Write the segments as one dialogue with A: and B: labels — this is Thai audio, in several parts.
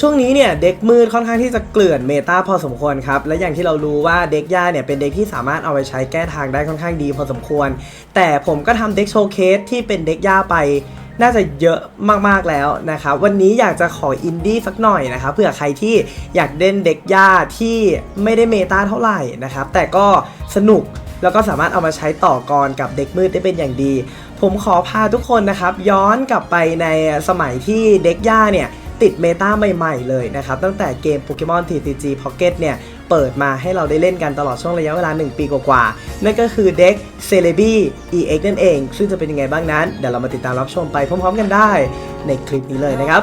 A: ช่วงนี้เนี่ยเด็กมืดค่อนข้างที่จะเกลื่อนเมตาพอสมควรครับ และอย่างที่เรารู้ว่าเด็กย่าเนี่ยเป็นเด็กที่สามารถเอาไปใช้แก้ทางได้ค่อนข้างดีพอสมควร แต่ผมก็ทำเด็กโชว์เคสที่เป็นเด็กย่าไปน่าจะเยอะมากๆแล้วนะครับวันนี้อยากจะขออินดี้สักหน่อยนะครับเผื่อใครที่อยากเล่นเด็กย่าที่ไม่ได้เมตาเท่าไหร่นะครับแต่ก็สนุกแล้วก็สามารถเอามาใช้ต่อกรกับเด็กมืดได้เป็นอย่างดี ผมขอพาทุกคนนะครับย้อนกลับไปในสมัยที่เด็กย่าเนี่ย ติดเมตาใหม่ๆเลยนะครับ ตั้งแต่เกม Pokemon TCG Pocket เนี่ยเปิดมาให้เราได้เล่นกันตลอดช่วงระยะเวลา 1 ปีกว่าๆนั่นก็คือเด็ก c e l e b y EX นั่นเอง ซึ่งจะเป็นยังไงบ้างนั้น เดี๋ยวเรามาติดตามรับชมไปพร้อมๆกันได้ในคลิปนี้เลยนะครับ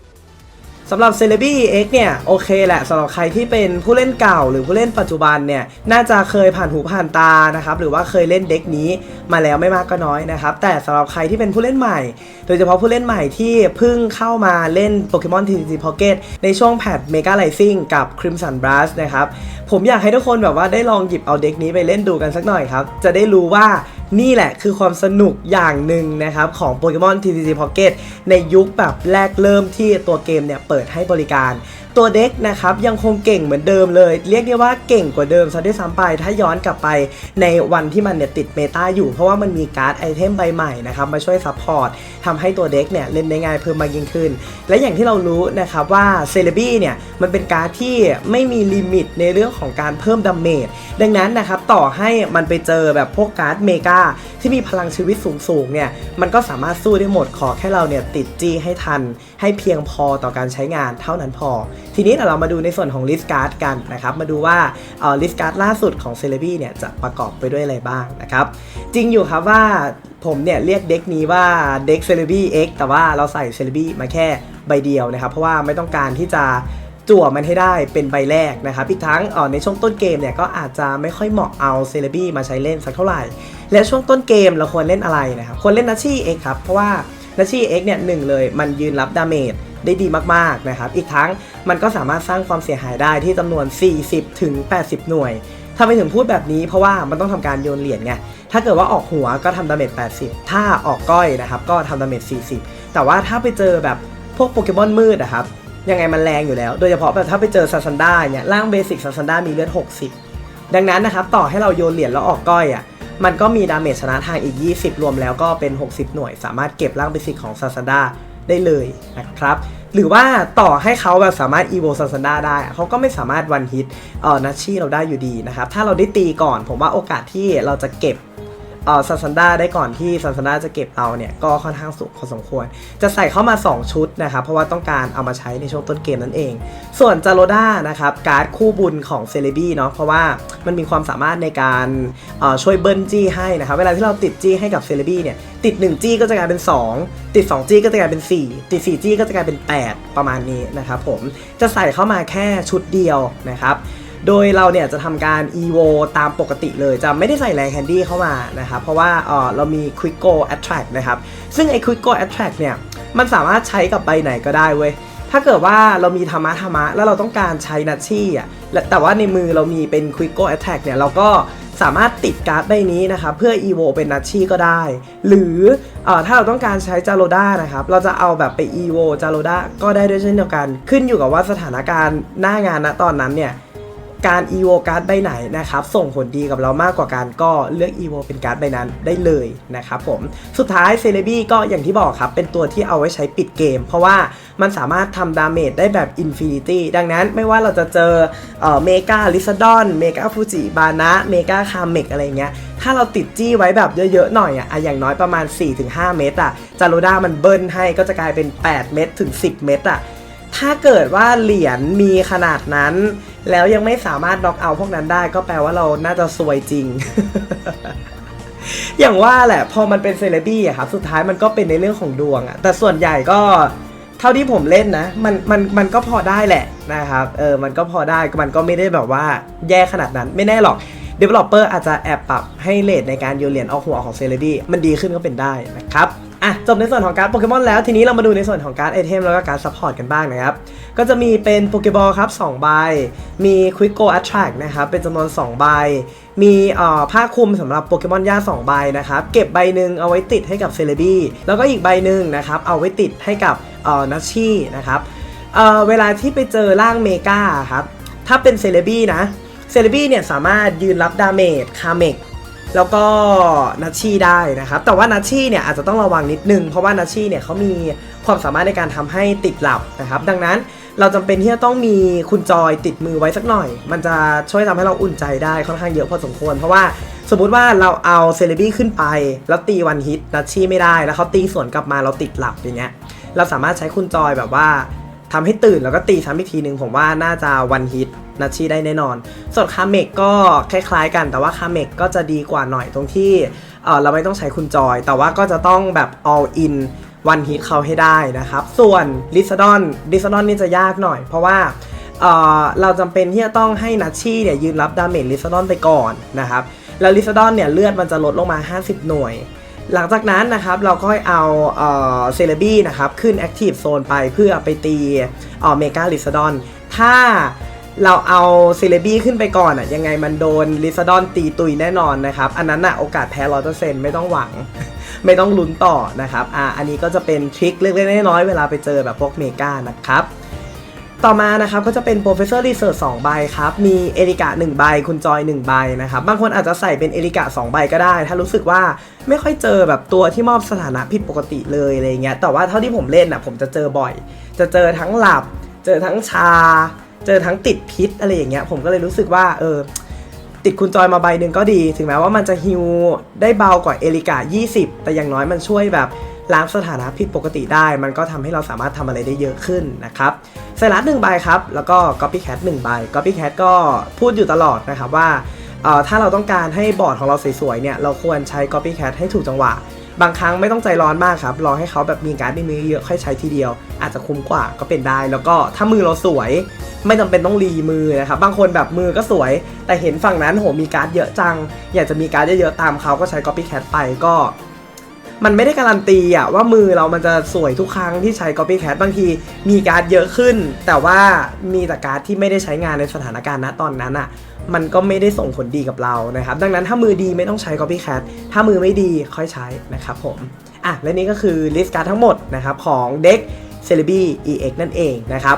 A: สำหรับ c e l e b y X เเนี่ยโอเคแหละสำหรับใครที่เป็นผู้เล่นเก่าหรือผู้เล่นปัจจุบันเนี่ยน่าจะเคยผ่านหูผ่านตานะครับหรือว่าเคยเล่นเด็กนี้มาแล้วไม่มากก็น้อยนะครับแต่สำหรับใครที่เป็นผู้เล่นใหม่ โดยเฉพาะผู้เล่นใหม่ที่เพิ่งเข้ามาเล่น Pokemon TCG Pocket ในช่วงแพท Mega Rising กับ Crimson Blast นะครับผมอยากให้ทุกคนแบบว่าได้ลองหยิบเอาเด็กนี้ไปเล่นดูกันสักหน่อยครับจะได้รู้ว่า นี่แหละคือความสนุกอย่างหนึ่งนะครับ ของ Pokemon TCG Pocket ในยุคแบบแรกเริ่มที่ตัวเกมเนี่ยเปิดให้บริการ ตัวเด็กนะครับยังคงเก่งเหมือนเดิมเลย เรียกได้ว่าเก่งกว่าเดิมซะด้วยซ้ำไปถ้าย้อนกลับไปในวันที่มันเนี่ยติดเมตาอยู่ เพราะว่ามันมีการ์ดไอเทมใบใหม่นะครับมาช่วยซัพพอร์ตทำให้ตัวเด็กเนี่ยเล่นได้ง่ายเพิ่มมากยิ่งขึ้น และอย่างที่เรารู้นะครับว่าเซเลบี้เนี่ยมันเป็นการ์ดที่ไม่มีลิมิตในเรื่องของการเพิ่มดาเมจดังนั้นนะครับต่อให้มันไปเจอแบบพวกการ์ดเมกาที่มีพลังชีวิตสูงๆเนี่ยมันก็สามารถสู้ได้หมดขอแค่เราเนี่ยติดจี้ให้ทัน ให้เพียงพอต่อการใช้งานเท่านั้นพอ ทีนี้เดี๋ยวเรามาดูในส่วนของลิสการ์ดกันนะครับมาดูว่าเอ่อลิสการ์ดล่าสุดของเซเลบี้เนี่ยจะประกอบไปด้วยอะไรบ้างนะครับจริงอยู่ครับว่าผมเนี่ยเรียกเด็กนี้ว่าเด็กเซเลบี้ X แต่ว่าเราใส่เซเลบี้มาแค่ใบเดียวนะครับ เพราะว่าไม่ต้องการที่จะ จั่วมันให้ได้เป็นใบแรกนะครับอีกทั้งออในช่วงต้นเกมเนี่ยก็อาจจะไม่ค่อยเหมาะเอาเซเลบี้มาใช้เล่นสักเท่าไหร่ และช่วงต้นเกมเราควรเล่นอะไรนะครับควรเล่นนัชชี่เอ็กครับเพราะว่านัชชี่เอ็กเนี่ยหนึ่งเลยมันยืนรับดาเมจได้ดีมากๆนะครับอีกทั้งมันก็สามารถสร้างความเสียหายได้ที่จำนวน 40ถึง80 หน่วยทำไมถึงพูดแบบนี้เพราะว่ามันต้องทำการโยนเหรียญไงถ้าเกิดว่าออกหัวก็ทำดาเมจ80 ถ้าออกก้อยนะครับก็ทำดาเมจ40 แต่ว่าถ้าไปเจอแบบพวกโปเกมอนมืดอะครับ ยังไงมันแรงอยู่แล้ว โดยเฉพาะแบบถ้าไปเจอซาซันด้าเนี่ยร่างเบสิกซาซันด้ามีเลือด 60 ดังนั้นนะครับต่อให้เราโยนเหรียญแล้วออกก้อยอะมันก็มีดาเมจชนะทางอีก 20 รวมแล้วก็เป็น 60 หน่วย สามารถเก็บร่างเบสิกของซาซันด้าได้เลยนะครับหรือว่าต่อให้เขาแบบสามารถอีโวซาซันดาได้ เขาก็ไม่สามารถวันฮิตเอ่อนัชชี่เราได้อยู่ดีนะครับ ถ้าเราได้ตีก่อน ผมว่าโอกาสที่เราจะเก็บ ซันซันด้าได้ก่อนที่ซันซันด้าจะเก็บเราเนี่ยก็ค่อนข้างสูงพอสมควร จะใส่เข้ามา 2 ชุดนะครับเพราะว่าต้องการเอามาใช้ในช่วงต้นเกมนั่นเอง ส่วนจาโรด้านะครับการ์ดคู่บุญของเซเลบี้เนาะเพราะว่ามันมีความสามารถในการช่วยเบิ้ลจี้ให้นะครับเวลาที่เราติดจี้ให้กับเซเลบี้เนี่ยติด 1 จี้ก็จะกลายเป็น 2 ติด 2 จี้ก็จะกลายเป็น 4 ติด 4 จี้ก็จะกลายเป็น 8 ประมาณนี้นะครับผมจะใส่เข้ามาแค่ชุดเดียวนะครับ โดยเราเนี่ยจะทำการ EVO ตามปกติเลย จะไม่ได้ใส่แรงแคนดี้เข้ามานะครับ เพราะว่าเออเรามี Quick Go Attract นะครับ ซึ่งไอ้ Quick Go Attract เนี่ย มันสามารถใช้กับใบไหนก็ได้เว้ย ถ้าเกิดว่าเรามีธรรมะธรรมะ แล้วเราต้องการใช้นัชชี่อะแต่ว่าในมือเรามีเป็น Quick Go Attack เนี่ย เราก็สามารถติดการ์ดใบนี้นะครับเพื่อ EVO เป็นนัชชี่ก็ได้ หรือเออถ้าเราต้องการใช้จาโรด้านะครับเราจะเอาแบบไป EVO จาโรด้าก็ได้ด้วยเช่นเดียวกัน ขึ้นอยู่กับว่าสถานการณ์หน้างานณตอนนั้นเนี่ย การ EVO การ์ดใบไหนนะครับส่งผลดีกับเรามากกว่าการก็เลือก EVO เป็นการ์ดใบนั้นได้เลยนะครับผมสุดท้ายเซเลบี้ก็อย่างที่บอกครับเป็นตัวที่เอาไว้ใช้ปิดเกม เพราะว่ามันสามารถทำดาเมจได้แบบอินฟินิตี้ดังนั้นไม่ว่าเราจะเจอเมกาลิซดอนเมกาฟูจิบานะเมกาคาเมกอะไรเงี้ยถ้าเราติดจี้ไว้แบบเยอะๆหน่อยอะอย่างน้อยประมาณ 4-5 เมตรอะจารุด้ามันเบิ้ลให้ก็จะกลายเป็น 8 เมตรถึง 10 เมตรอะ ถ้าเกิดว่าเหรียญมีขนาดนั้น แล้วยังไม่สามารถน็อกเอาพวกนั้นได้ก็แปลว่าเราน่าจะซวยจริง อย่างว่าแหละพอมันเป็นเซเลบี้อะครับสุดท้ายมันก็เป็นในเรื่องของดวงอะแต่ส่วนใหญ่ก็เท่าที่ผมเล่นนะ มันมันมันก็พอได้แหละนะครับเออมันก็พอได้มันก็ไม่ได้แบบว่าแย่ขนาดนั้นไม่แน่หรอก Developer อาจจะแอบปรับให้เลทในการโยนเหรียญออกหัวของเซเลบี้มันดีขึ้นก็เป็นได้นะครับ อะจบในส่วนของการ์ดโปเกมอนแล้วทีนี้เรามาดูในส่วนของการ์ดไอเทมแล้วก็การ์ดซัพพอร์ตกันบ้างนะครับ ก็จะมีเป็นโปเกบอลครับ2ใบ มี Quick Go Attract นะครับ เป็นจำนวน 2 ใบ มีผ้าคลุมสำหรับโปเกมอนย่า2 ใบนะครับ เก็บใบหนึ่งเอาไว้ติดให้กับเซเลบี้แล้วก็อีกใบหนึ่งนะครับ เอาไว้ติดให้กับนัชชี่นะครับเเวลาที่ไปเจอร่างเมกาครับถ้าเป็นเซเลบี้นะเซเลบี้เนี่ยสามารถยืนรับดาเมจคาเมก แล้วก็นัชชี่ได้นะครับ แต่ว่านัชชี่เนี่ยอาจจะต้องระวังนิดนึง เพราะว่านัชชี่เนี่ยเขามีความสามารถในการทำให้ติดหลับนะครับ ดังนั้นเราจำเป็นที่จะต้องมีคุณจอยติดมือไว้สักหน่อย มันจะช่วยทำให้เราอุ่นใจได้ค่อนข้างเยอะพอสมควร เพราะว่าสมมุติว่าเราเอาเซเลบี้ขึ้นไป แล้วตีวันฮิตนัชชี่ไม่ได้ แล้วเขาตีสวนกลับมาเราติดหลับอย่างเงี้ย เราสามารถใช้คุณจอยแบบว่าทำให้ตื่นแล้วก็ตีซ้ำอีกทีหนึ่งผมว่าน่าจะวันฮิต นัชชี่ได้แน่นอน ส่วนคาเมกก็คล้ายๆกัน แต่ว่าคาเมกก็จะดีกว่าหน่อยตรงที่เออเราไม่ต้องใช้คุณจอย แต่ว่าก็จะต้องแบบ all in วันฮิตเขาให้ได้นะครับ ส่วนลิซดอนลิซดอนนี่จะยากหน่อย เพราะว่าเออเราจำเป็นที่จะต้องให้นัชชี่เนี่ยยืนรับดาเมจลิซดอนไปก่อนนะครับแล้วลิซดอนเนี่ยเลือดมันจะลดลงมา 50 หน่วย หลังจากนั้นนะครับเราก็เอาเซเลบี้นะครับขึ้น Active Zone ไปเพื่อไปตีเมกาลิซดอนถ้า เราเอาเซเลบี้ขึ้นไปก่อนอะยังไงมันโดนลิซาดอนตีตุยแน่นอนนะครับ อันนั้นอะโอกาสแพ้ร้อยเปอร์เซ็นต์ไม่ต้องหวัง ไม่ต้องลุ้นต่อนะครับอ่าอันนี้ก็จะเป็นทริคเล็กๆน้อยๆเวลาไปเจอแบบพวกเมกานะครับต่อมานะครับก็จะเป็น Professor Research 2ใบครับ มีเอริกะ1ใบ คุณจอย 1 ใบนะครับ บางคนอาจจะใส่เป็นเอริกะ2ใบก็ได้ ถ้ารู้สึกว่าไม่ค่อยเจอแบบตัวที่มอบสถานะผิดปกติเลยอะไรเงี้ย แต่ว่าเท่าที่ผมเล่นน่ะผมจะเจอบ่อย จะเจอทั้งหลับ เจอทั้งชา เจอทั้งติดพิษอะไรอย่างเงี้ยผมก็เลยรู้สึกว่าเออติดคุณจอยมาใบหนึ่งก็ดี ถึงแม้ว่ามันจะฮิวได้เบากว่าเอลิกา20 แต่อย่างน้อยมันช่วยแบบล้างสถานะผิดปกติได้ มันก็ทำให้เราสามารถทำอะไรได้เยอะขึ้นนะครับไซรัสหนึ่งใบครับ แล้วก็ Copycat หนึ่งใบ Copycat ก็พูดอยู่ตลอดนะครับว่าเออถ้าเราต้องการให้บอร์ดของเราสวยๆเนี่ย เราควรใช้ Copycat ให้ถูกจังหวะ บางครั้งไม่ต้องใจร้อนมากครับ รอให้เขาแบบมีการ์ดในมือเยอะค่อยใช้ทีเดียว อาจจะคุ้มกว่าก็เป็นได้ แล้วก็ถ้ามือเราสวย ไม่จำเป็นต้องรีมือนะครับ บางคนแบบมือก็สวย แต่เห็นฝั่งนั้นโหมีการ์ดเยอะจัง อยากจะมีการ์ดเยอะๆตามเขาก็ใช้ copycat ไปก็ มันไม่ได้การันตีอะว่ามือเรามันจะสวยทุกครั้งที่ใช้ copycat บางทีมีการ์ดเยอะขึ้น แต่ว่ามีแต่การ์ดที่ไม่ได้ใช้งานในสถานการณ์ณตอนนั้นอะ มันก็ไม่ได้ส่งผลดีกับเรานะครับ ดังนั้นถ้ามือดีไม่ต้องใช้ copycat ถ้ามือไม่ดีค่อยใช้นะครับผมอะและนี่ก็คือลิสต์การ์ดทั้งหมดนะครับของเด็ก c e l e b y EX นั่นเองนะครับ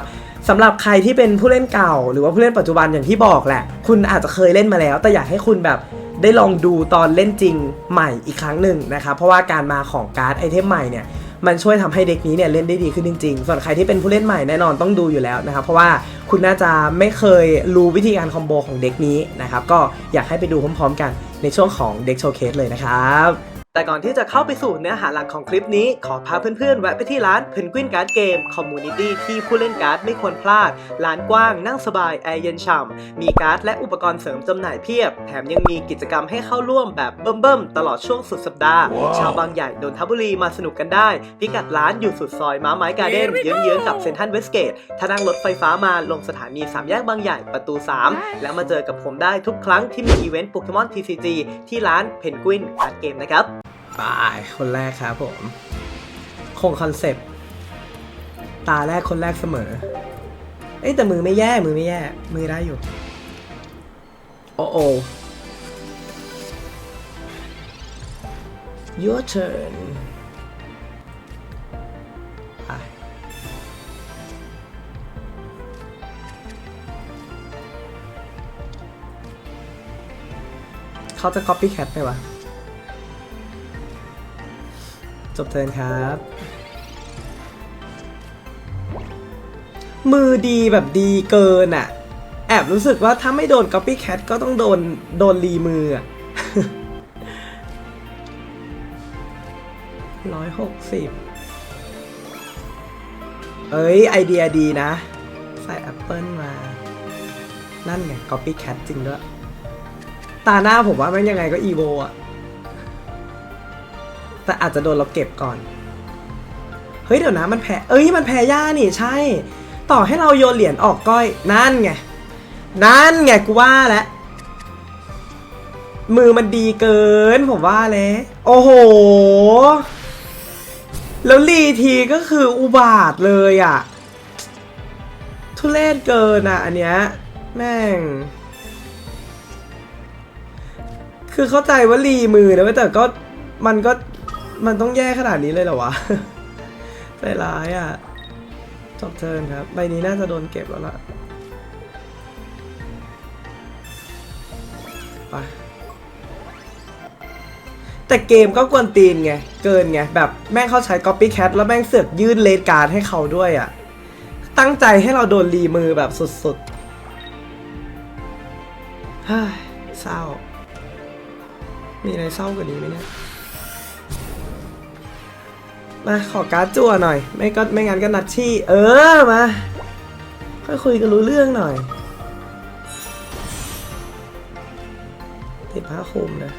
A: สำหรับใครที่เป็นผู้เล่นเก่า หรือว่าผู้เล่นปัจจุบันอย่างที่บอกแหละ คุณอาจจะเคยเล่นมาแล้ว แต่อยากให้คุณแบบได้ลองดูตอนเล่นจริงใหม่อีกครั้งหนึ่งนะครับ เพราะว่าการมาของการ์ดไอเทมใหม่เนี่ย มันช่วยทำให้เด็กนี้เนี่ยเล่นได้ดีขึ้นจริงๆ ส่วนใครที่เป็นผู้เล่นใหม่แน่นอนต้องดูอยู่แล้วนะครับเพราะว่าคุณน่าจะไม่เคยรู้วิธีการคอมโบของเด็กนี้นะครับก็อยากให้ไปดูพร้อมๆ กันในช่วงของเด็กโชว์เคสเลยนะครับ แต่ก่อนที่จะเข้าไปสู่เนื้อหาหลักของคลิปนี้ ขอพาเพื่อนๆ แวะไปที่ร้าน Penguin Card Game Community ที่ผู้เล่นการ์ดไม่ควรพลาด ร้านกว้างนั่งสบาย แอร์เย็นฉ่ำ มีการ์ดและอุปกรณ์เสริมจำหน่ายเพียบ แถมยังมีกิจกรรมให้เข้าร่วมแบบเบิ่มๆ ตลอดช่วงสุดสัปดาห์ ชาวบางใหญ่นนทบุรีมาสนุกกันได้ พิกัดร้านอยู่สุดซอยม้าไม้การ์เด้นเยื้องๆกับเซนทันเวสเกตถ้านั่งรถไฟฟ้ามาลงสถานีสามแยกบางใหญ่ประตู 3 แล้วมาเจอกับผมได้ทุกครั้งที่มีอีเวนต์โปเกมอน TCG ที่ร้าน Penguin Card Game นะครับ บายคนแรกครับผม คงคอนเซปต์ตาแรกคนแรกเสมอ เอ้แต่มือไม่แย่ มือไม่แย่ มือได้อยู่ โอ้โอ your turn เขาจะ copycat ไหมวะ จบเทินครับ มือดีแบบดีเกินอะแอบรู้สึกว่าถ้าไม่โดน copycat ก็ต้องโดน โดนรีมืออะร้อยหกสิบเอ้ย ไอเดียดีนะ ใส่แอปเปิลมา นั่นไง copycat จริงด้วย ตาหน้าผมว่ามันยังไงก็อีโวอะ แต่อาจจะโดนเราเก็บก่อน เฮ้ยเดี๋ยวนะมันแพ้เอ้ยมันแพ้ย่านี่ใช่ ต่อให้เราโยนเหรียญออกก้อยนั่นไงนั่นไงกูว่าแล้วมือมันดีเกินผมว่าเลยโอ้โห แล้วรีทีก็คืออุบาทเลยอะ่ะ ทุเรศเกินอะ อันเนี้ยแม่ง คือเข้าใจว่ารีมือนะแต่ก็มันก็ มันต้องแย่ขนาดนี้เลยเหรอวะใจร้ายอะ จบเทินครับ ใบนี้น่าจะโดนเก็บแล้วล่ะ ไป แต่เกมก็กวนตีนไง เกินไง แบบแม่งเขาใช้ copycat แล้วแม่งเสือกยื่นเลดการ์ดให้เขาด้วยอะ ตั้งใจให้เราโดนรีมือแบบสุดๆเฮ้ยเศร้า มีอะไรเศร้ากว่านี้ไหมเนี่ย มาขอการ์ดจั่วหน่อย ไม่ก็ไม่งั้นก็นัดชี่ เออมาค่อยคุยกันรู้เรื่องหน่อยติดผ้าคลุมนะ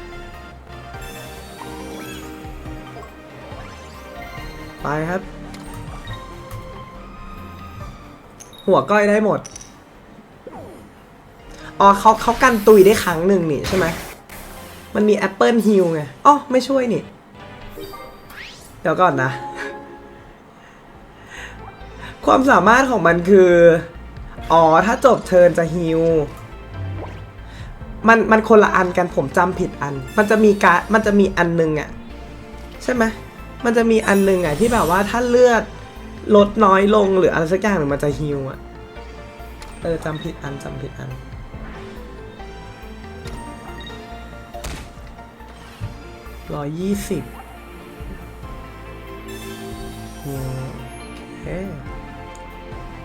A: ไปครับ หัวก้อยได้หมด อ๋อเขาเขากันตุยได้ครั้งหนึ่งนี่ใช่ไหม มันมีแอปเปิลฮิลไง อ๋อ ไม่ช่วยนี่ ดี๋ยวก่อนนะ ความสามารถของมันคือ อ๋อ ถ้าจบเทิร์นจะฮิลมันมันคนละอันกันผมจำผิดอัน มันจะมีการมันจะมีอันหนึงอะใช่ไหมมันจะมีอันหนึงอะที่แบบว่าถ้าเลือดลดน้อยลงหรืออะไรสักอย่างหนึ่งมันจะฮิวอะเออจำผิดอันจำผิดอัน ร้อยยี่สิบ โอเค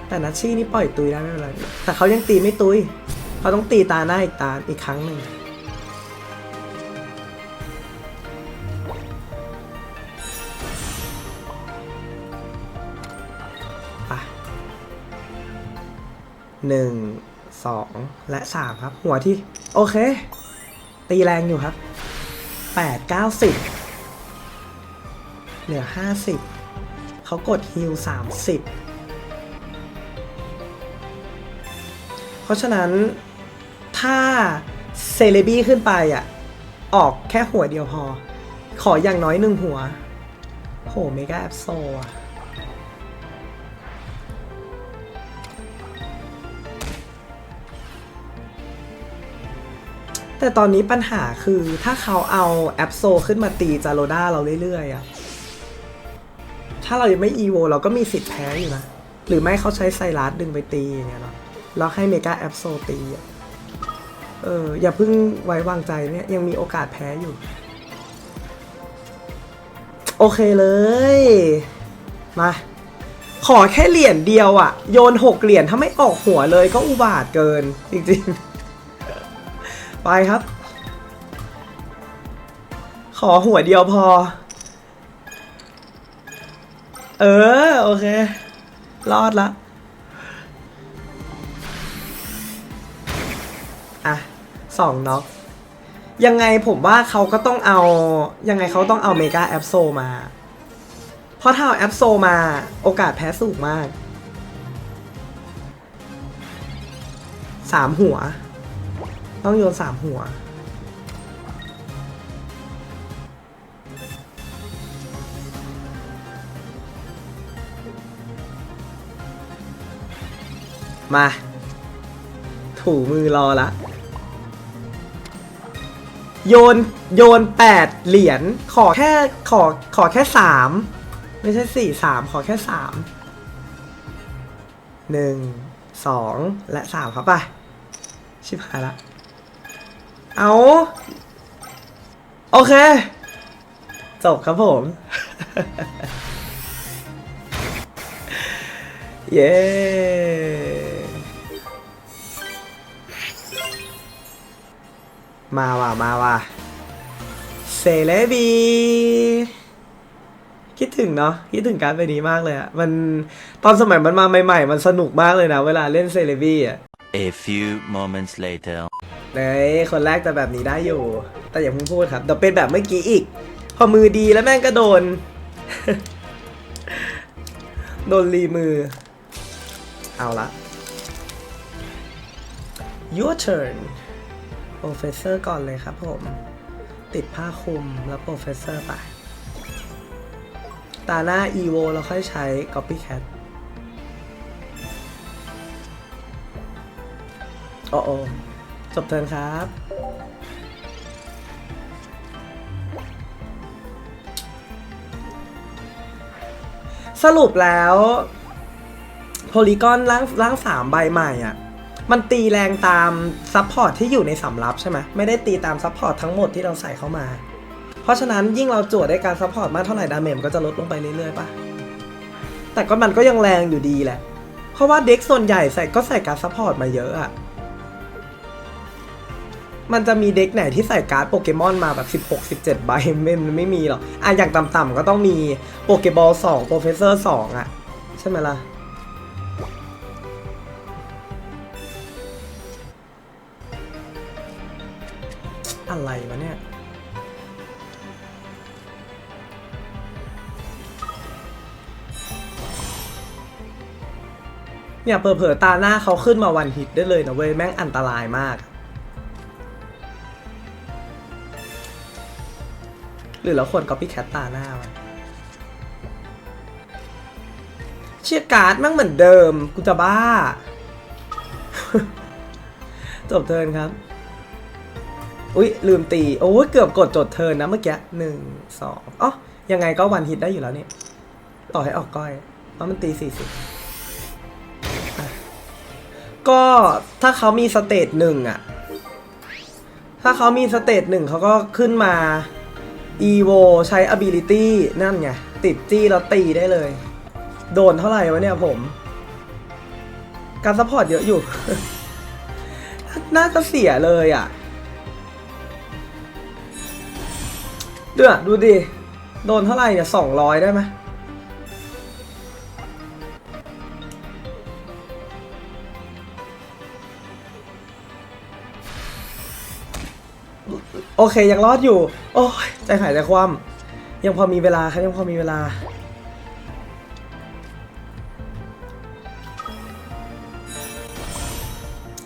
A: แต่นัชชี่นี่ปล่อยตุยได้ไม่เป็นไร แต่เขายังตีไม่ตุย เขาต้องตีตาหน้าอีกตาอีกครั้งหนึ่งไปหนึ่งสองและสามครับ หัวที่ โอเค ตีแรงอยู่ครับแปดเก้าสิบเหลือห้าสิบ เขากดฮิลสามสิบเพราะฉะนั้นถ้าเซเลบี้ขึ้นไปอะ ออกแค่หัวเดียวพอ ขออย่างน้อยหนึ่งหัว โหเมกาแอปโซอะแต่ตอนนี้ปัญหาคือถ้าเขาเอาแอปโซขึ้นมาตีจาโรด้าเราเรื่อยๆอะ ถ้าเรายังไม่อีโวเราก็มีสิทธิ์แพ้อยู่นะ หรือไม่เขาใช้ไซรัสดึงไปตีอย่างเงี้ยเนาะแล้วให้เมกาแอปโซตีอะเอออย่าเพิ่งไว้วางใจเนี่ยยังมีโอกาสแพ้อยู่ โอเคเลย มา ขอแค่เหรียญเดียวอะ โยนหกเหรียญถ้าไม่ออกหัวเลยก็อุบาทเกิน จริงๆ ไปครับ ขอหัวเดียวพอ เออ โอเค รอดละ อะสองน็อกยังไงผมว่าเขาก็ต้องเอา ยังไงเขาต้องเอาเมกาแอปโซมา เพราะถ้าเอาแอปโซมาโอกาสแพ้สูงมากสามหัว ต้องโยนสามหัว มา ถูมือรอละ โยนโยนแปดเหรียญขอแค่ขอขอแค่สามไม่ใช่สี่สามขอแค่สามหนึ่งสองและสามครับไป ชิบหายละ เอาโอเค จบครับผม เย้ มาว่ะมาว่ะเซเลบีคิดถึงเนาะคิดถึงการดใบนี้มากเลยอะมันตอนสมัยมันมาใหม่ ๆ มันสนุกมากเลยนะ เวลาเล่นเซเลบีอะ
B: A few moments later.
A: เฮ้ยคนแรกจะแบบนี้ได้อยู่ แต่อย่าเพิ่งพูดครับเดี๋ยวเป็นแบบเมื่อกี้อีกพพอมือดีแล้วแม่งก็โดน โดนรีมือ เอาละ your turn professor ก่อนเลยครับผม ติดผ้าคลุมแล้ว professor ไป ตาหน้า evo เราค่อยใช้ copycat โอ้โอจบเทิร์นครับ สรุปแล้ว โพลีกอนร่างร่างสามใบใหม่อะ มันตีแรงตามซัพพอร์ตที่อยู่ในสำรับใช่ไหมไม่ได้ตีตามซัพพอร์ตทั้งหมดที่เราใส่เข้ามา เพราะฉะนั้นยิ่งเราจวดได้การซัพพอร์ตมากเท่าไหร่ดาเมจมันก็จะลดลงไปเรื่อยๆป่ะแต่ก็มันก็ยังแรงอยู่ดีแหละ เพราะว่าเด็กส่วนใหญ่ใส่ก็ใส่การซัพพอร์ตมาเยอะอะมันจะมีเด็กไหนที่ใส่การ์ดโปเกมอนมาแบบ 16 17 ใบไม่มันไม่มีหรอกอะอย่างต่ำๆก็ต้องมีโปเกบอล2โปรเฟสเซอร์2อะ ใช่ไหมล่ะ อะไรวะเนี่ย เนี่ยเผลอๆตาหน้าเขาขึ้นมาวันฮิตได้เลยนะเว้ย แม่งอันตรายมาก หรือเราควร copycat ตาหน้าวะเชียร์การ์ดแม่งเหมือนเดิม กูจะบ้า จบเทิร์นครับ อุ๊ย ลืมตี โอ้เกือบกดจดเทินนะเมื่อกี้หนึ่งสองอ๋อยังไงก็วันฮิตได้อยู่แล้วนี่ ต่อให้ออกก้อยเพราะมันตีสี่สิบก็ถ้าเขามีสเตจหนึ่งอะถ้าเขามีสเตจหนึ่งเขาก็ขึ้นมา evo ใช้ ability นั่นไง ติดจี้แล้วตีได้เลย โดนเท่าไหร่วะเนี่ยผม การซัพพอร์ตเยอะอยู่ น่าจะเสียเลยอะ เดือดูดิ โดนเท่าไหร่เนี่ยสองร้อยได้ไหมโอเค ยังรอดอยู่ โอ้ยใจหายใจคว่ำยังพอมีเวลาครับ ยังพอมีเวลา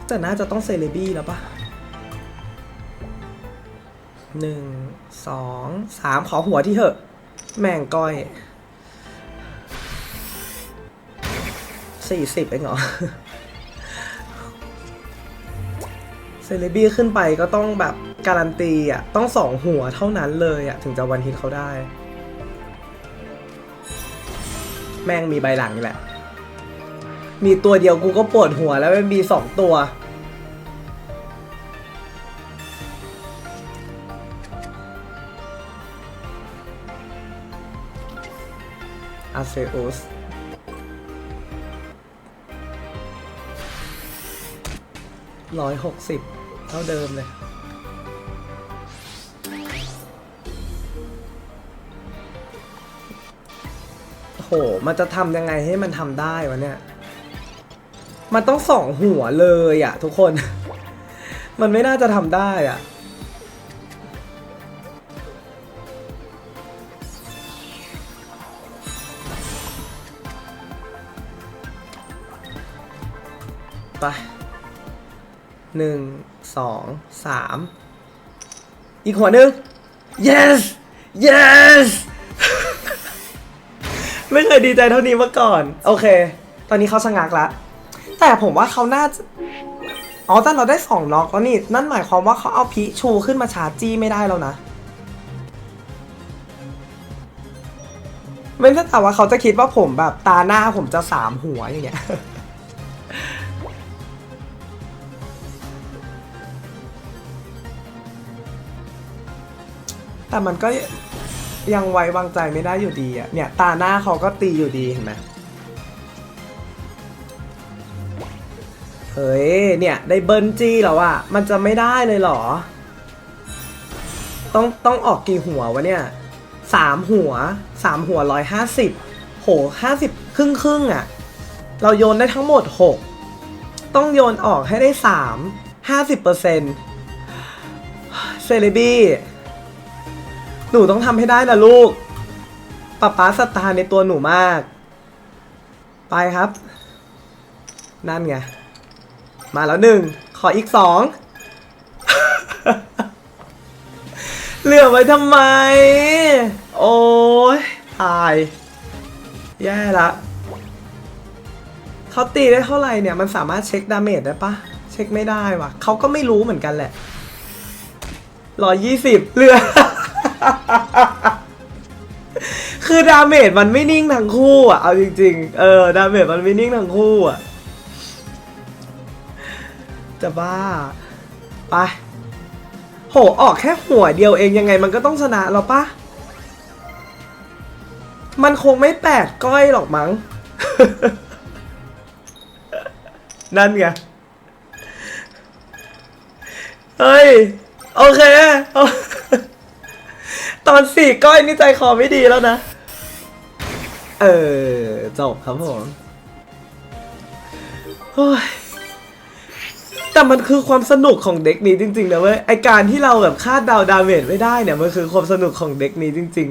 A: แต่น่าจะต้องเซเลบี้แล้วปะ หนึ่งสองสามขอหัวที่เหอะ แม่งก้อยสี่สิบเองเหรอเซเลบี้ขึ้นไปก็ต้องแบบการันตีอะ ต้องสองหัวเท่านั้นเลยอะ ถึงจะวันฮิตเขาได้ แม่งมีใบหลังนี่แหละ มีตัวเดียวกูก็ปวดหัวแล้วมันมีสองตัว อาเซอุสร้อยหกสิบเท่าเดิมเลย โห มันจะทำยังไงให้มันทำได้วะเนี่ย มันต้องสองหัวเลยอะทุกคน มันไม่น่าจะทำได้อะ หนึ่งสองสามอีกหัวหนึ่ง yes yes ไม่เคยดีใจเท่านี้มาก่อน โอเค ตอนนี้เขาชะงักละ แต่ผมว่าเขาน่าจะอ๋อแต่เราได้สองล็อกแล้วนี่ นั่นหมายความว่าเขาเอาพิชูขึ้นมาชาร์จจี้ไม่ได้แล้วนะไม่ใช่แต่ว่าเขาจะคิดว่าผมแบบตาหน้าผมจะสามหัวอย่างเงี้ย แต่มันก็ยังไว้วางใจไม่ได้อยู่ดีอะ เนี่ย ตาหน้าเขาก็ตีอยู่ดีเห็นไหมเฮ้ย เนี่ย ได้เบิร์นจี้แล้วอะมันจะไม่ได้เลยเหรอ ต้องต้องออกกี่หัววะเนี่ยสามหัวสามหัวร้อยห้าสิบโหห้าสิบครึ่งครึ่งอะเราโยนได้ทั้งหมดหกต้องโยนออกให้ได้สามห้าสิบเปอร์เซ็นต์เซเลบี้ หนูต้องทำให้ได้นะลูกป๊าป๊าสตาร์ในตัวหนูมาก ไปครับ นั่นไง มาแล้วหนึ่ง ขออีกสอง เหลือไว้ทำไม โอ้ยตาย แย่ละเขาตีได้เท่าไหร่เนี่ยมันสามารถเช็คดาเมจได้ปะเช็คไม่ได้วะเขาก็ไม่รู้เหมือนกันแหละร้อยยี่สิบเหลือ คือดาเมจมันไม่นิ่งทั้งคู่อะ เอาจริง ๆ เออ ดาเมจมันไม่นิ่งทั้งคู่อะ จะบ้า ไป โห ออกแค่หัวเดียวเองยังไงมันก็ต้องชนะเราปะมันคงไม่แปดก้อยหรอกมั้ง นั่นไง เฮ้ย โอเค ตอนสี่ก้อยนี่ใจคอไม่ดีแล้วนะ เออ จบครับผมโอ้ยแต่มันคือความสนุกของเด็กนี้จริงๆนะเว้ยไอการที่เราแบบคาดเดาดาเมจไม่ได้เนี่ยมันคือความสนุกของเด็กนี้จริง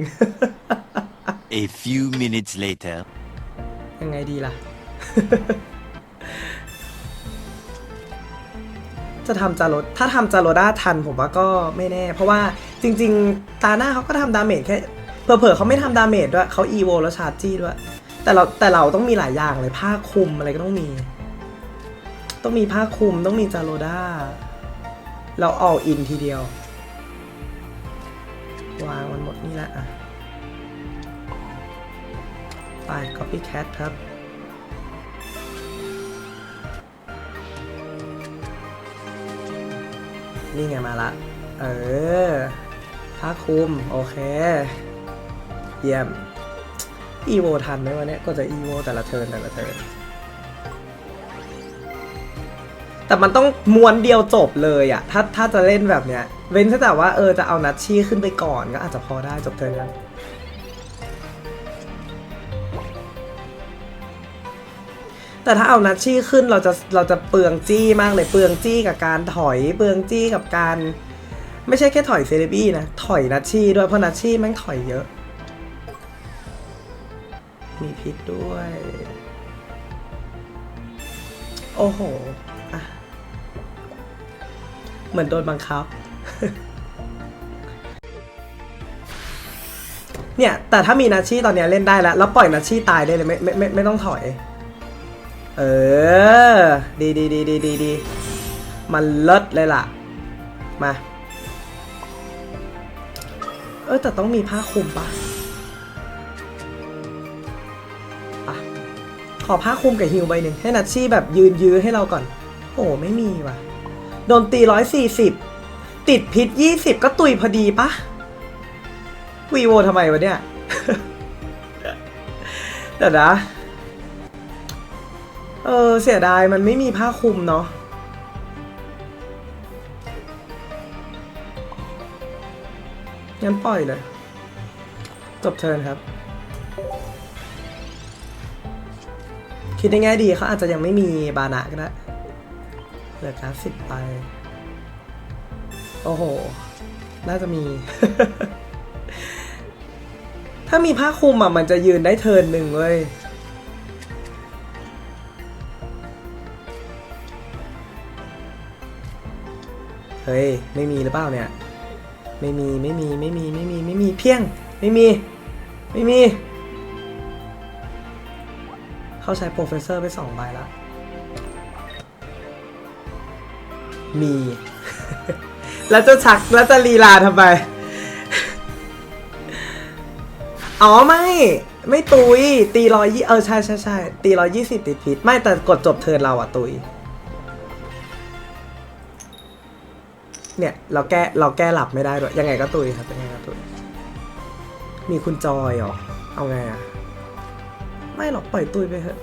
A: ๆ
B: A few minutes later.
A: ยังไงดีล่ะ จะทำจารดถ้าทำจารด้าทันผมว่าก็ไม่แน่ เพราะว่าจริง ๆ ตาหน้าเขาก็ทำดาเมจแค่เผลอๆเขาไม่ทำดาเมจด้วยเขาอีโวแล้วชาร์จจี้ด้วย แต่เราแต่เราต้องมีหลายอย่างเลยผ้าคลุมอะไรก็ต้องมี ต้องมีผ้าคลุมต้องมีจารด้าเราออกอินทีเดียว วางมันหมดนี่แหละอะไป copycat ครับ นี่ไงมาละ เออผ้าคลุม โอเค เยี่ยม อีโวทันไหมวะเนี้ยก็จะอีโวแต่ละเทิร์นแต่ละเทิร์นแต่มันต้องม้วนเดียวจบเลยอะถ้าถ้าจะเล่นแบบเนี้ย เว้นแต่ว่าเออจะเอานัดชี่ขึ้นไปก่อนก็อาจจะพอได้จบเทิร์นนั้น แต่ถ้าเอานัชชี่ขึ้นเราจะเราจะเปลืองจี้มากเลยเปลืองจี้กับการถอยเปลืองจี้กับการ ไม่ใช่แค่ถอยเซเลบี้นะถอยนัชชี่ด้วยเพราะนัชชี่แม่งถอยเยอะ มีพิษด้วย โอ้โหอะเหมือนโดนบังคับเนี่ยแต่ถ้ามีนัชชี่ตอนนี้เล่นได้แล้ว แล้วปล่อยนัชชี่ตายได้เลยไม่ไม่ไม่ไม่ต้องถอย เออ ดีดีดีดีดีดีมันเลิศเลยล่ะ มา เออแต่ต้องมีผ้าคลุมปะอะขอผ้าคลุมกับฮิวใบหนึ่งให้นัชชี่แบบยืนยื้อให้เราก่อน โอ้ไม่มีว่ะ โดนตีร้อยสี่สิบติดพิษยี่สิบก็ตุยพอดีปะวีโวทำไมวะเนี่ย เดี๋ยวนะ เออเสียดายมันไม่มีผ้าคลุมเนาะงั้นปล่อยเลย จบเทิร์นครับ คิดได้ง่ายดีเขาอาจจะยังไม่มีบานะก็ได้เหลือการสิบไป โอ้โห น่าจะมี ถ้ามีผ้าคลุมอะ มันจะยืนได้เทิร์นหนึ่งเว้ย เฮ้ย ไม่มีหรือเปล่าเนี่ย ไม่มี ไม่มี ไม่มี ไม่มี ไม่มี เพียง ไม่มี ไม่มี เข้าใช้โปรเฟสเซอร์ไปสองใบแล้วมี แล้วจะชัก แล้วจะลีลาทำไม อ๋อไม่ ไม่ตุย ตีร้อยยี่เออ ใช่ใช่ใช่ตีร้อยยี่สิบติดพิษ ไม่แต่กดจบเทิร์นเราอะตุย เนี่ยเราแก้เราแก้หลับไม่ได้ด้วยยังไงก็ตุยครับยังไงก็ตุยมีคุณจอยเหรอเอาไงอะไม่หรอกปล่อยตุยไปเถอะ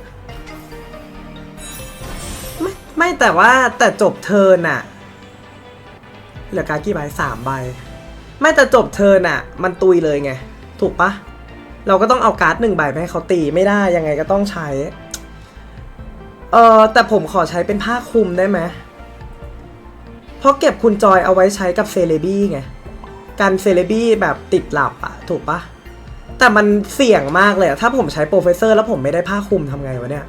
A: ไม่ไม่แต่ว่าแต่จบเทิร์นอะเหลือการกี่ใบสามใบ ไม่แต่จบเทิร์นอะมันตุยเลยไง ถูกปะเราก็ต้องเอาการ์ดหนึ่งใบไปให้เขาตีไม่ได้ยังไงก็ต้องใช้ เออแต่ผมขอใช้เป็นผ้าคลุมได้ไหม เพราะเก็บคุณจอยเอาไว้ใช้กับเซเลบี้ไงกันเซเลบี้แบบติดหลับอะถูกปะแต่มันเสี่ยงมากเลยอะถ้าผมใช้โปรเฟสเซอร์แล้วผมไม่ได้ผ้าคลุมทำไงวะเนี่ย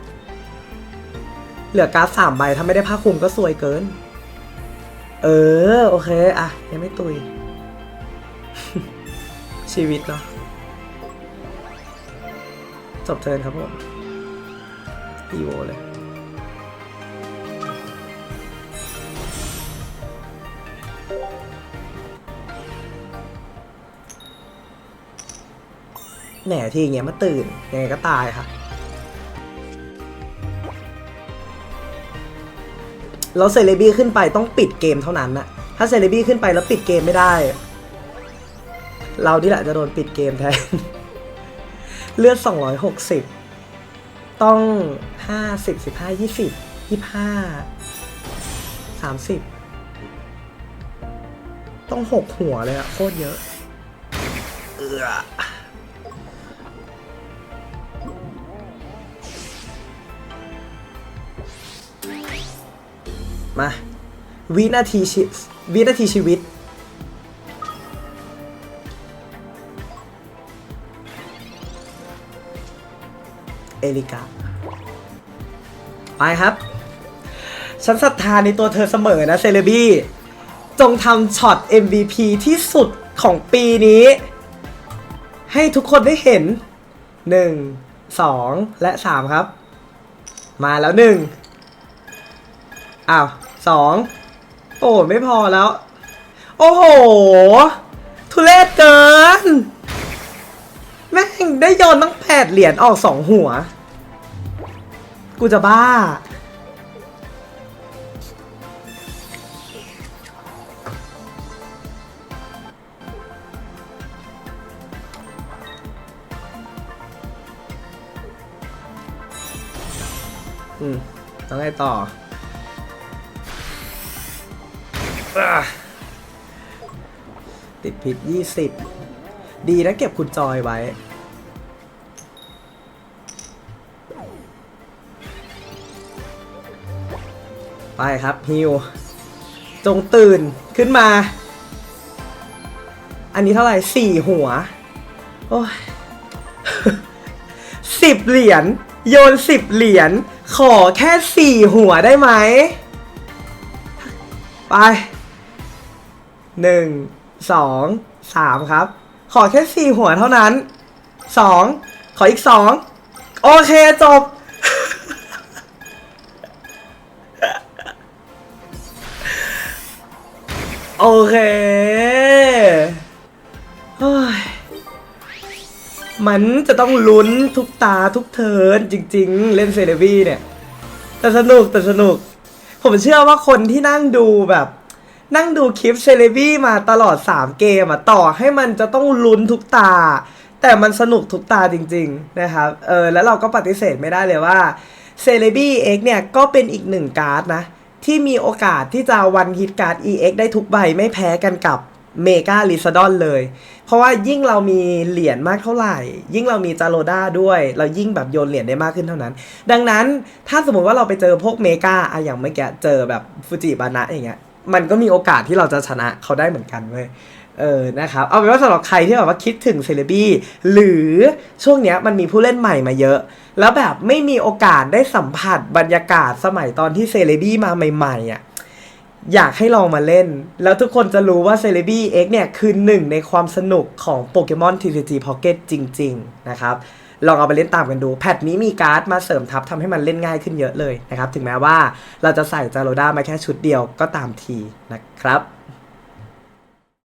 A: เหลือการ์ดสามใบถ้าไม่ได้ผ้าคลุมก็ซวยเกิน เออ โอเคอะยังไม่ตุย ชีวิตเนาะจบเทินครับผมอีโวเลย แหน่ที่อย่างเงี้ยมาตื่นยังไงก็ตายค่ะ แล้วเซเลบี้ขึ้นไปต้องปิดเกมเท่านั้นนะถ้าเซเลบี้ขึ้นไปแล้วปิดเกมไม่ได้ เราที่แหละจะโดนปิดเกมแทน เลือด 260 ต้อง 50 15 20 25 30 ต้อง 6 หัวเลยอะโคตรเยอะ เออ มา วินาทีชีวินาทีชีวิต เอลิกา ไปครับ ฉันศรัทธาในตัวเธอเสมอนะเซเลบี้ จงทำช็อต MVP ที่สุดของปีนี้ ให้ทุกคนได้เห็น 1 2 และ 3 ครับ มาแล้ว 1 อ้าวสองโอ้ไม่พอแล้ว โอ้โห ทุเรศเกิน แม่งได้โยนตั้งแปดเหรียญออกสองหัว กูจะบ้า อืมต้องไงต่อ ติดผิดยี่สิบดีนะเก็บคุณจอยไว้ ไปครับฮิว จงตื่นขึ้นมา อันนี้เท่าไหร่สี่หัว โอ้ยสิบเหรียญโยนสิบเหรียญขอแค่สี่หัวได้ไหม ไป หนึ่งสองสามครับ ขอแค่สี่หัวเท่านั้นสองขออีกสองโอเคจบ โอเคมันจะต้องลุ้นทุกตาทุกเทิร์นจริง ๆ เล่นเซเลบี้เนี่ย แต่สนุกแต่สนุก ผมเชื่อว่าคนที่นั่งดูแบบ นั่งดูคลิปเซเลบี้มาตลอด 3 เกมอะต่อให้มันจะต้องลุ้นทุกตา แต่มันสนุกทุกตาจริง ๆ นะครับ เออแล้วเราก็ปฏิเสธไม่ได้เลยว่าเซเลบี้เอ็กเนี่ย ก็เป็นอีกหนึ่งการ์ดนะ ที่มีโอกาสที่จะวันฮิตการ์ด EX ได้ทุกใบไม่แพ้กันกับเมกาลิซาดอนเลย เพราะว่ายิ่งเรามีเหรียญมากเท่าไหร่ ยิ่งเรามีจาโรด้าด้วย เรายิ่งแบบโยนเหรียญได้มากขึ้นเท่านั้น ดังนั้นถ้าสมมติว่าเราไปเจอพวกเมกาอะอย่างเมื่อกี้เจอแบบฟูจิบานะอย่างเงี้ย มันก็มีโอกาสที่เราจะชนะเขาได้เหมือนกันเว้ยเออ นะครับ เอาเป็นว่าสำหรับใครที่แบบว่าคิดถึงเซเลบี้หรือช่วงเนี้ยมันมีผู้เล่นใหม่มาเยอะ แล้วแบบไม่มีโอกาสได้สัมผัสบรรยากาศสมัยตอนที่เซเลบี้มาใหม่ๆอะอยากให้ลองมาเล่น แล้วทุกคนจะรู้ว่า c e l e b y X เนี่ย คือหนึ่งในความสนุกของโปเกมอน TCG Pocket จริง ๆ นะครับ ลองเอาไปเล่นตามกันดู แพทนี้มีการ์ดมาเสริมทับทำให้มันเล่นง่ายขึ้นเยอะเลยนะครับ ถึงแม้ว่าเราจะใส่จาโรด้ามาแค่ชุดเดียวก็ตามทีนะครับ